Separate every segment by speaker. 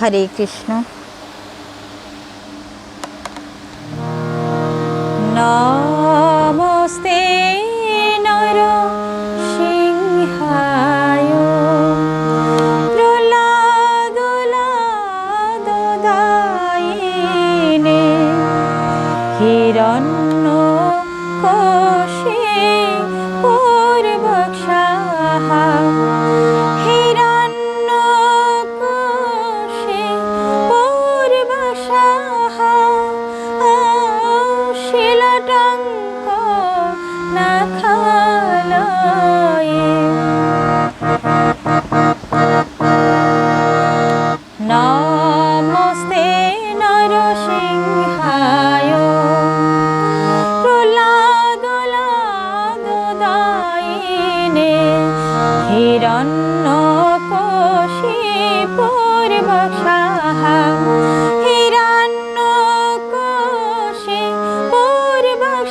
Speaker 1: হরে কৃষ্ণ। নমস্তে নর সিংহায়। শিলটঙ্ক নাখালয়ে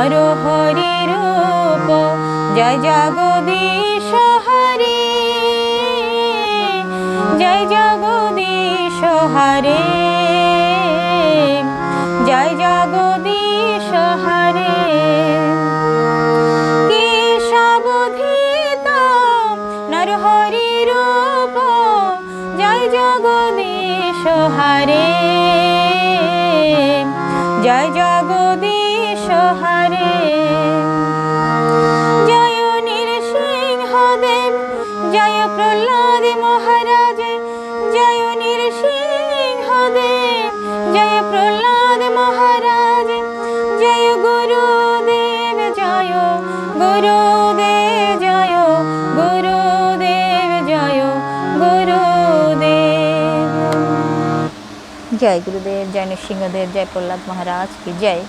Speaker 1: নরহরি রূপ। জয় জগদীশ হরে জয় জগদীশ হরে জয় জগদীশ হরে কেশবধৃত নরহরি রূপ। জয় জগদীশ হরে জয় জগদীশ গুরুদেব জয় গুরুদেব জয় গুরুদেব। জয় গুরুদেব জয় নৃসিংহদেব জয় প্রহ্লাদ মহারাজ কি জয়।